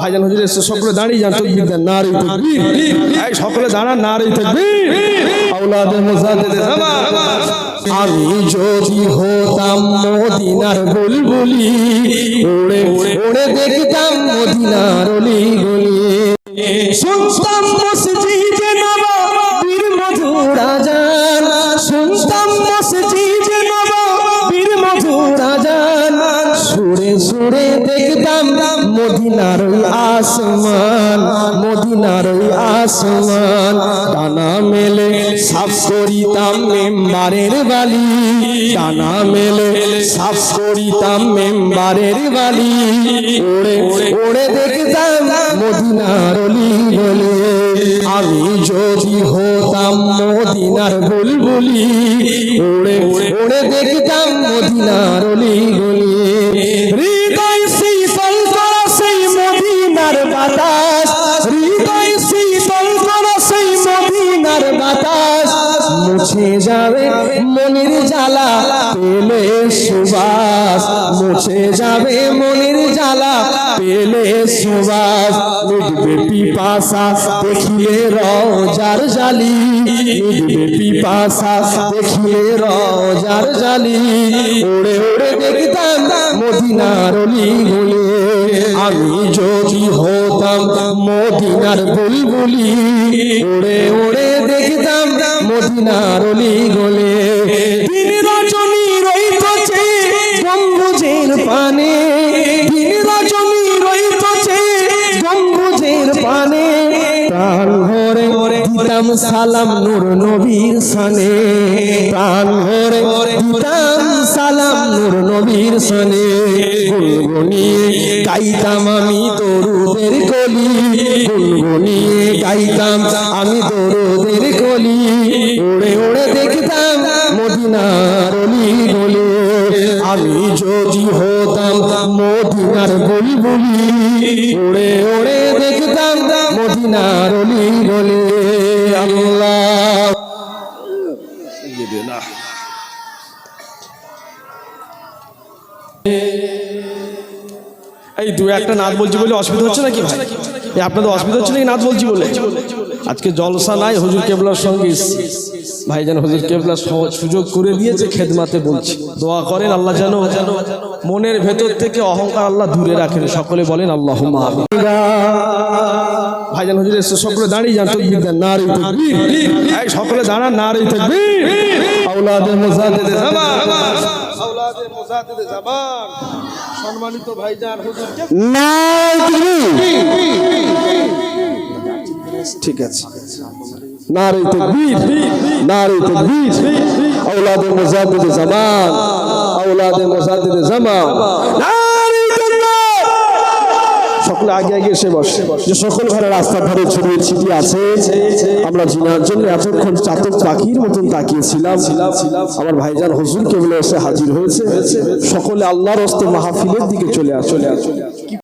ভাইজান হুজুর, এসে, সকলে দাঁড়িয়ে যান, তকবীর দেন, নারী তকবীর। এই সকলে দাঁড়ান, নারী তকবীর। আওলাদে মুজাদ্দিদে আমি যদি হতাম মদিনার বুলবুলি ওড়ে ওড়ে দেখতাম মদিনার অলি গলি শুনতাম মদিনার ওই আসমান, মদিনার ওই আসমান। ডানা মেলে সাফ করিতাম মেম্বারের বালি। ডানা মেলে সাফ করিতাম মেম্বারের বালি। ওড়ে ওড়ে দেখতাম মদিনার অলি গলে আমি যদি হতাম মদিনার বুলবুলি ওড়ে ওড়ে দেখতাম মদিনার অলি গলি মুছে যাবে, মনির জ্বালা পেলে সুবাস। মুছে যাবে, মনির জ্বালা পেলে সুবাস। মিটবে পিপাসা, দেখিলে রজার জালি। মিটবে পিপাসা, দেখিলে রজার জালি। ওড়ে ওড়ে দেখতাম মদিনার অলি গলে আমি যদি হতাম মদিনার বুলবুলি। ওড়ে ওড়ে দেখতাম মদিনার অলি গলে দিতাম সালাম নূর নবীর সানে। প্রাণ ভরে দিতাম সালাম নূর নবীর সানে। গুনগুনিয়ে গাইতাম আমি দরুদের কলি। গুনগুনিয়ে গাইতাম আমি দরুদের কলি। ওড়ে ওড়ে দেখতাম মদিনার অলি গলি আমি যদি হতাম মদিনার বলি। ওড়ে ওড়ে দেখতাম মদিনার অলি গলি এই দু একটা নাচ বলছি বলে অসুবিধা হচ্ছে নাকি ভাই? এই আপনাদের অসুবিধা হচ্ছে নাকি নাচ বলছি বলে? আজকে জলসা নাই হুজুর কেবলার সঙ্গে এসছি। ভাইজান হুজুর কেবলা সহ- সুযোগ করে দিয়েছে খেদমাতে বলছি। দোয়া করেন আল্লাহ যেন যেন মনের ভেতর থেকে অহংকার আল্লাহ দূরে রাখেন। সকলে বলেন আল্লাহ ভাইজান হুজুর এসে সকলে দাঁড়িয়ে যান তকবীর দেন নারী তকবীর। সকলে দাঁড়ান নারী তকবীর। আওলাদে মুজাদ্দিদে জামান। আওলাদে মুজাদ্দিদে জামান। সম্মানিত ভাইজান হুজুর ঠিক আছে। নারী তকবীর নারী তকবীর জামান, আওলাদে মুজাদ্দিদে জামান। নারী তকবীর সকলে আগে আগে এসে বসে। যে সকল ঘরে রাস্তার ধারে ছড়িয়ে ছিটিয়ে আছে, আমরা জিনার জন্য এতক্ষণ চাতক পাখির মতন তাকিয়েছিলাম। আমার ভাইজান হুজুর কেবল এসে হাজির হয়েছে। সকলে আল্লাহর হস্তে মাহফিলের দিকে চলে আসলে আসলে আসে।